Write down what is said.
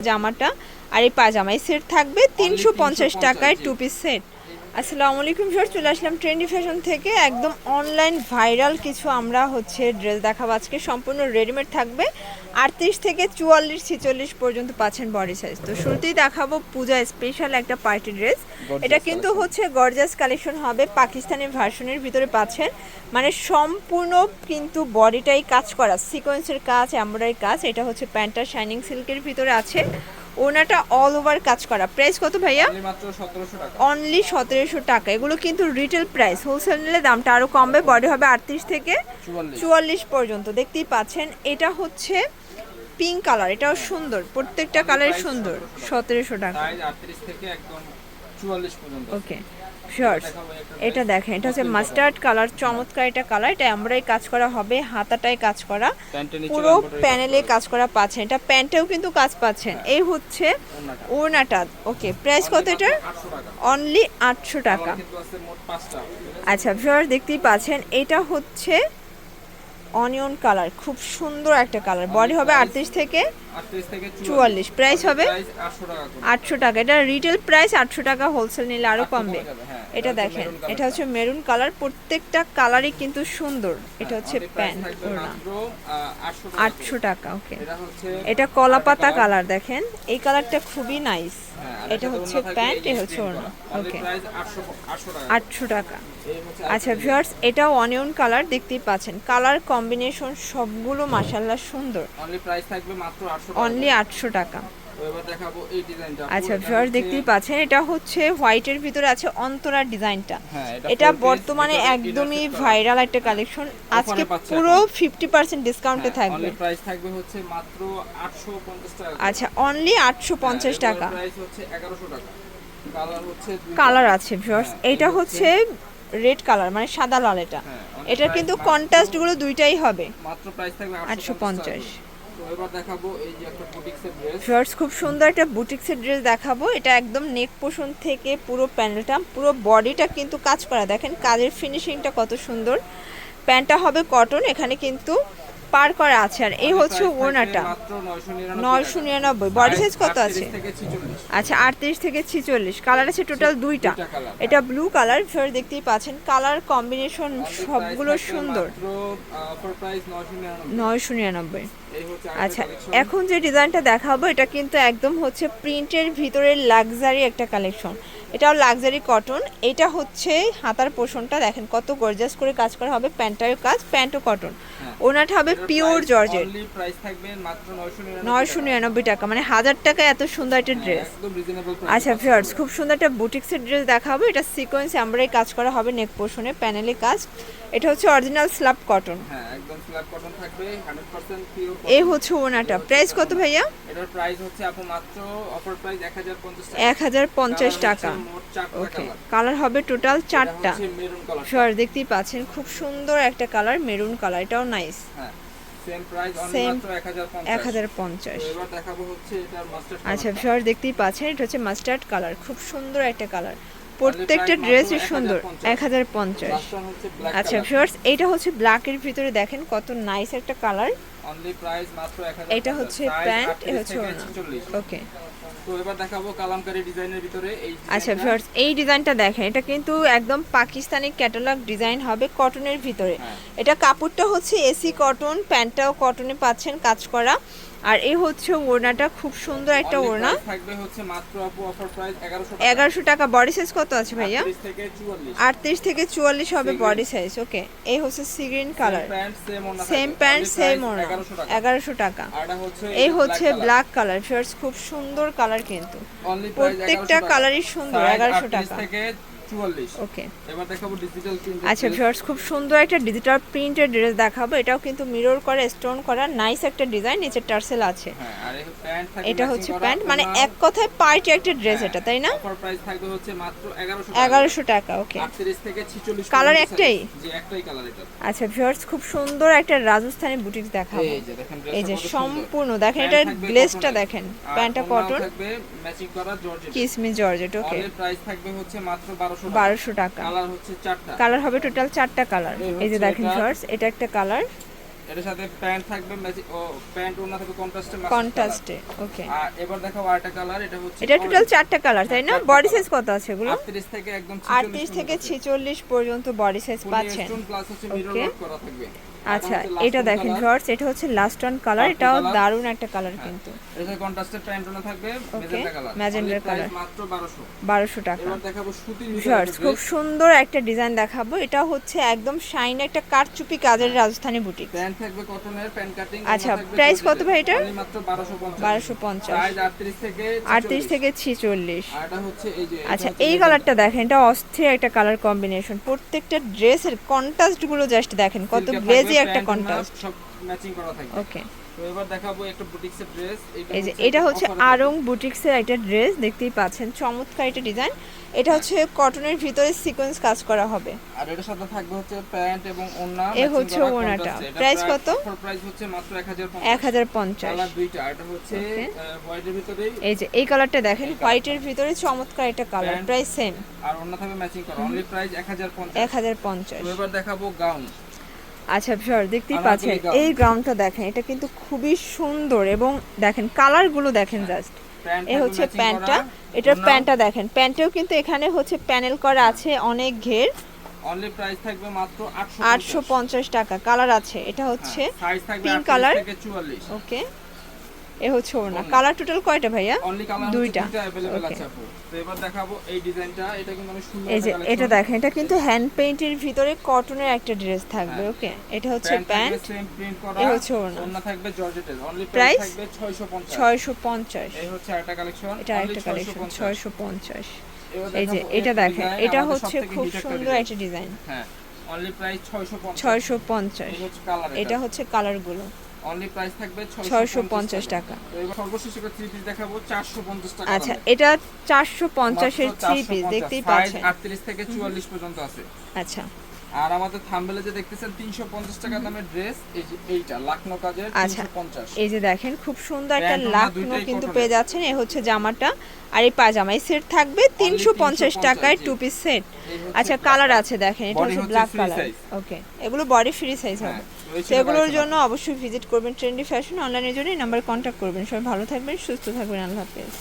জামাটা আর এই পাজামাই এই সেট থাকবে তিনশো পঞ্চাশ টাকায় টু পিস সেট আসসালামু আলাইকুম স্যার চলে আসলাম ট্রেন্ডি ফ্যাশন থেকে। একদম অনলাইন ভাইরাল কিছু আমরা হচ্ছে ড্রেস দেখাবো। আজকে সম্পূর্ণ রেডিমেড থাকবে। আটত্রিশ থেকে চুয়াল্লিশ ছেচল্লিশ পর্যন্ত পাচ্ছেন বডি সাইজ তো শুরুতেই দেখাবো পূজা স্পেশাল একটা পার্টি ড্রেস এটা কিন্তু হচ্ছে গর্জাস কালেকশন হবে। পাকিস্তানি ভার্সনের ভিতরে পাচ্ছেন। মানে সম্পূর্ণ কিন্তু বডিটাই কাজ করা। সিকোয়েন্সের কাজ এমব্রয়ডারি কাজ। এটা হচ্ছে প্যান্টটা শাইনিং সিল্কের ভিতরে আছে। ওনাটা অল ওভার কাজ করা। প্রাইস কত ভাইয়া? অনলি সতেরোশো টাকা। এগুলো কিন্তু রিটেল প্রাইস হোলসেল নিলে দামটা আরও কমবে বডি হবে আটত্রিশ থেকে চুয়াল্লিশ। পর্যন্ত। দেখতেই পাচ্ছেন এটা হচ্ছে পিঙ্ক কালার এটাও সুন্দর। প্রত্যেকটা কালার সুন্দর। সতেরোশো টাকা। ওকে একটা এটা দেখেন এটা হচ্ছে মাস্টার্ড কালার চমৎকার এটা কালার এটা আমরাই কাজ করা হবে হাতাটাই কাজ করা পুরো প্যানেলে কাজ করা। পাচ্ছেন এটা প্যান্টেও কিন্তু কাজ পাচ্ছেন। এই হচ্ছে ওড়নাটা। ওকে প্রাইস কত এটার? অনলি আটশো টাকা। আচ্ছা ভিউয়ার দেখতেই পাচ্ছেন এটা হচ্ছে অনিয়ন কালার খুব সুন্দর একটা কালার বডি হবে আটত্রিশ থেকে চুয়াল্লিশ। প্রাইস হবে? আটশো টাকা এটা রিটেল প্রাইস আটশো টাকা হোলসেল নিলে আরও কমবে। হ্যাঁ। এটা এটা দেখেন। এটা হচ্ছে মেরুন কালার প্রত্যেকটা কালারই কিন্তু সুন্দর। এটা হচ্ছে প্যান্ট ওড়না। মাত্র, আহ, 800 টাকা আটশো টাকা ওকে এটা কলা পাতা কালার দেখেন। এই কালারটা খুবই নাইস হ্যাঁ, এটা হচ্ছে প্যান্ট এই এ যে হচ্ছে ওড়না। ওকে price 800 800 টাকা। আটশো টাকা। আচ্ছা ভিউয়ার্স এটাও অনিয়ন কালার দেখতেই পাচ্ছেন। কালার কম্বিনেশন সবগুলো মাশাল্লাহ সুন্দর। Price থাকবে মাত্র 800 টাকা অনলি। আটশো টাকা। আচ্ছা পুরোটা দেখতেই পাচ্ছেন এটা হচ্ছে হোয়াইটের ভিতরে আছে অন্তরার ডিজাইনটা। হ্যাঁ, এটা বর্তমানে একদমই। ভাইরাল একটা কালেকশন আজকে পুরো। ফিফটি পার্সেন্ট ডিসকাউন্টে হ্যাঁ, থাকবে। price থাকবে হচ্ছে মাত্র 850 টাকা আচ্ছা অনলি আটশো পঞ্চাশ হ্যাঁ, টাকা। price হচ্ছে 1100 টাকা। কালার আছে ভিউয়ার্স হ্যাঁ, এটা হচ্ছে রেড কালার মানে সাদা লাল এটা। হ্যাঁ, এটার কিন্তু কন্ট্রাস্টগুলো দুইটাই হবে। মাত্র প্রাইস থাকবে আটশো 850 ভিউয়ার্স খুব সুন্দর একটা বুটিক্সের ড্রেস দেখাবো। এটা একদম নেক পোষণ থেকে পুরো প্যানেলটা পুরো বডিটা কিন্তু কাজ করা। দেখেন কাজের ফিনিশিংটা কত সুন্দর। প্যান্টটা হবে কটন এখানে কিন্তু পার করা আছে আর এই হচ্ছে ওনাটা মাত্র 999 নয়শো নিরানব্বই। বডি সাইজ কত আছে? 38 থেকে 46 আচ্ছা আটত্রিশ থেকে ছিচল্লিশ। কালার আছে টোটাল দুইটা এটা ব্লু কালার ফের দেখতেই পাচ্ছেন। কালার কম্বিনেশন সবগুলো সুন্দর। অফার প্রাইস 999 নয়শো নিরানব্বই। আচ্ছা এখন যে ডিজাইনটা দেখাবো এটা কিন্তু একদম হচ্ছে প্রিন্টের ভিতরে লাক্সারি একটা কালেকশন এটাও লাক্সারি কটন। এটা হচ্ছে হাতার পোষণটা দেখেন কত গর্জাস করে কাজ করা হবে প্যান্টের কাজ প্যান্টও কটন। হ্যাঁ। ওনাটা হবে পিওর 999 নয়শো নিরানব্বই টাকা। মানে হাজার টাকা এত সুন্দর একটা ড্রেস প্রাইস আচ্ছা ভিউয়ার্স খুব সুন্দর একটা বুটিক্সের ড্রেস দেখাবো। এটা সিকোয়েন্স আমরাই কাজ করা হবে নেক পোর্শনে প্যানেলে কাজ। এটা হচ্ছে অরিজিনাল স্ল্যাব কটন হ্যাঁ একদম ফ্ল্যাট কটন থাকবে 100% পিওর এই হচ্ছে ওনাটা। প্রাইস কত ভাইয়া? এটার প্রাইস হচ্ছে আপু মাত্র অফার প্রাইস এক হাজার পঞ্চাশ টাকা। ওকে কালার হবে টোটাল চারটা। শিওর দেখতেই পাচ্ছেন খুব সুন্দর একটা কালার মেরুন কালার এটাও নাইস হ্যাঁ 1050 এক হাজার পঞ্চাশ। আচ্ছা শিওর দেখতেই পাচ্ছেন এটা হচ্ছে মাস্টার্ড কালার খুব সুন্দর একটা কালার প্রত্যেকটা ড্রেসই সুন্দর এক হাজার পঞ্চাশ। আচ্ছা ভিউয়ার্স এইটা হচ্ছে ব্ল্যাকের ভিতরে দেখেন কত নাইস একটা কালার অনলি প্রাইস মাত্র 1050 এটা হচ্ছে প্যান্ট এটা হচ্ছে ওড়না। ওকে। তো এবার দেখাবো কালামকারী ডিজাইনের ভিতরে এই আচ্ছা। ভিউয়ার্স এই ডিজাইনটা দেখেন এটা কিন্তু একদম পাকিস্তানি ক্যাটালগ ডিজাইন হবে কটনের ভিতরে। হ্যাঁ। এটা কাপড়টা হচ্ছে এসি কটন প্যান্টটাও কটনে পাচ্ছেন কাজ করা। আর এই হচ্ছে ওড়নাটা খুব সুন্দর একটা ওড়না। থাকবে হচ্ছে মাত্র আপু অফার প্রাইস 1100 টাকা। বডি সাইজ কত আছে ভাইয়া? 38 থেকে 44 আটত্রিশ থেকে চুয়াল্লিশ হবে বডি সাইজ ওকে এই হচ্ছে sea green colour same pant same ওড়না 1100 টাকা। এই হচ্ছে ব্ল্যাক কালার ফিয়ার্স খুব সুন্দর কালার কিন্তু। প্রত্যেকটা কালারই সুন্দর এগারোশো টাকা। থেকে 44 ওকে আচ্ছা ভিউয়ার্স খুব সুন্দর একটা ডিজিটাল প্রিন্টেড ড্রেস দেখাবো। এটাও কিন্তু মিরর করে স্টোন করা নাইস একটা ডিজাইন নিচে টার্সেল আছে। হ্যাঁ এটা হচ্ছে প্যান্ট মানে এক কথায় পার্টি একটা ড্রেস এটা তাই না? অফার প্রাইস থাকবে হচ্ছে মাত্র 1100 এগারোশো টাকা ওকে 38 থেকে 46 Colour পর্যন্ত একটাই? জি একটাই কালার এটা। আচ্ছা ভিউয়ার্স খুব সুন্দর একটা রাজস্থানি বুটিক দেখাবো। এই যে। সম্পূর্ণ দেখেন এটার থাকবে দেখেন প্যান্টটা কটন থাকবে ম্যাচিং করা জর্জেট কিসমি জর্জেট ওকে প্রাইস থাকবে হচ্ছে মাত্র 1200 টাকা বারোশো টাকা। কালার হচ্ছে চারটা। কালার হবে টোটাল চারটা কালার। এই যে দেখেন শর্টস এটা একটা কালার। এটার সাথে প্যান্ট থাকবে ম্যাচিং ও প্যান্ট ওনা থাকবে কন্ট্রাস্টে কন্ট্রাস্টে ওকে আর এবার আরেকটা কালার এটা হচ্ছে এটা টোটাল চারটা কালার তাই না? বডি সাইজ কত আছে এগুলো? 38 থেকে একদম আটত্রিশ থেকে ছেচল্লিশ পর্যন্ত বডি সাইজ পাচ্ছেন। প্লাস হচ্ছে মিরর ওয়ার্ক করা থাকবে। আচ্ছা এটা এটা দেখেন colour। এটা হচ্ছে লাস্ট ওয়ান কালার এটাও। দারুণ একটা কালার কিন্তু। এর সাথে কন্ট্রাস্টের প্যান্ট থাকবে ম্যাজেন্টা কালার প্রাইস colour। মাত্র 1200 বারোশো টাকা। এবার দেখাবো সুতির ভিতরে খুব সুন্দর একটা ডিজাইন দেখাবো। এটা হচ্ছে একদম শাইন একটা কারচুপি কাজের রাজস্থানি বুটিক প্যান্ট থাকবে কটনের প্যান্ট কাটিং আচ্ছা, price কত ভাই এটা মাত্র 1250 বারোশো পঞ্চাশ। প্রাইস 38 থেকে আটত্রিশ 46 থেকে ছিচল্লিশ। আর এটা হচ্ছে এই যে আচ্ছা এই কালারটা দেখেন এটা অস্থির একটা কালার কম্বিনেশন প্রত্যেকটা ড্রেসের কন্ট্রাস্টগুলো জাস্ট দেখেন কত গ্লেজি থাকবে, একটা কন্ট্রাস্ট সব ম্যাচিং করা থাকবে ওকে তো এবার দেখাবো একটা বুটিক্সের ড্রেস এই যে এটা হচ্ছে আরং বুটিক্সের একটা ড্রেস দেখতেই পাচ্ছেন। চমৎকার একটা ডিজাইন এটা হচ্ছে কটনের ভিতরে সিকোয়েন্স কাজ করা হবে। আর এটার সাথে থাকবে হচ্ছে প্যান্ট এবং ওড়না এ হচ্ছে ওড়নাটা। Price কত? প্রাইস হচ্ছে মাত্র 1050 এক হাজার পঞ্চাশ। কালার দুইটা। এটা হচ্ছে হোয়াইটের ভিতরেই। এই যে এই কালারটা দেখেন হোয়াইটের ভিতরে চমৎকার একটা কালার। প্রাইস সেম আর ওড়না থাকবে ম্যাচিং করা। অনলি প্রাইস 1050 এক হাজার পঞ্চাশ। তো এবার দেখাবো গাউন আচ্ছা স্যার দেখতেই পাচ্ছেন এই গ্রাউন্ডটা দেখেন এটা কিন্তু খুবই সুন্দর এবং দেখেন কালারগুলো দেখেন জাস্ট এ হচ্ছে প্যান্টটা এটার প্যান্টটা দেখেন প্যান্টেও কিন্তু এখানে হচ্ছে প্যানেল করা আছে অনেক ঘের। অনলি প্রাইস থাকবে মাত্র 850 আটশো পঞ্চাশ টাকা কালার আছে এটা হচ্ছে পিঙ্ক কালার pink 38 থেকে 44 ওকে এ হচ্ছে ওড়না। কালার টোটাল কয়টা ভাইয়া? দুইটা। এই যে এটা দেখেন এটা কিন্তু হ্যান্ড পেইন্টের ভিতরে কটনের একটা ড্রেস থাকবে ওকে এটা হচ্ছে প্যান্ট এ হচ্ছে ওড়না। থাকবে জর্জেটের প্রাইস থাকবে 650 এই হচ্ছে একটা কালেকশন এটা একটা কালেকশন 650 এই যে এটা দেখেন এটা হচ্ছে খুব সুন্দর একটা ডিজাইন হ্যাঁ অনলি প্রাইস 650 650 এটা হচ্ছে কালারগুলো অনলি প্রাইস থাকবে ছয়শো পঞ্চাশ টাকা। তো এবার সর্বশেষ একটা থ্রি পিস দেখাবো 450 টাকা আচ্ছা এটা চারশো পঞ্চাশের থ্রি পিস দেখতেই পাচ্ছেন। 38 থেকে 44 পর্যন্ত আছে। আচ্ছা। আর আমাদের থাম্বেলে যে দেখতেছেন 350 টাকা দামের ড্রেস এই যে এইটা কাজের আচ্ছা। 350 এই যে দেখেন খুব সুন্দর একটা লাখনো কিন্তু। পেয়ে যাচ্ছেন। এই হচ্ছে জামাটা। আর এই পাজামা এই সেট থাকবে তিনশো পঞ্চাশ 350 টাকায়। টু পিস সেট আচ্ছা কালার আছে দেখেন এটা হচ্ছে ব্ল্যাক কালার ওকে এগুলো বডি ফ্রি সাইজ হবে। সেগুলোর জন্য অবশ্যই ভিজিট করবেন ট্রেন্ডি ফ্যাশন অনলাইনের জন্য এই নাম্বারে কন্ট্যাক্ট করবেন। সবাই ভালো থাকবেন সুস্থ থাকবেন আল্লাহ হাফেজ।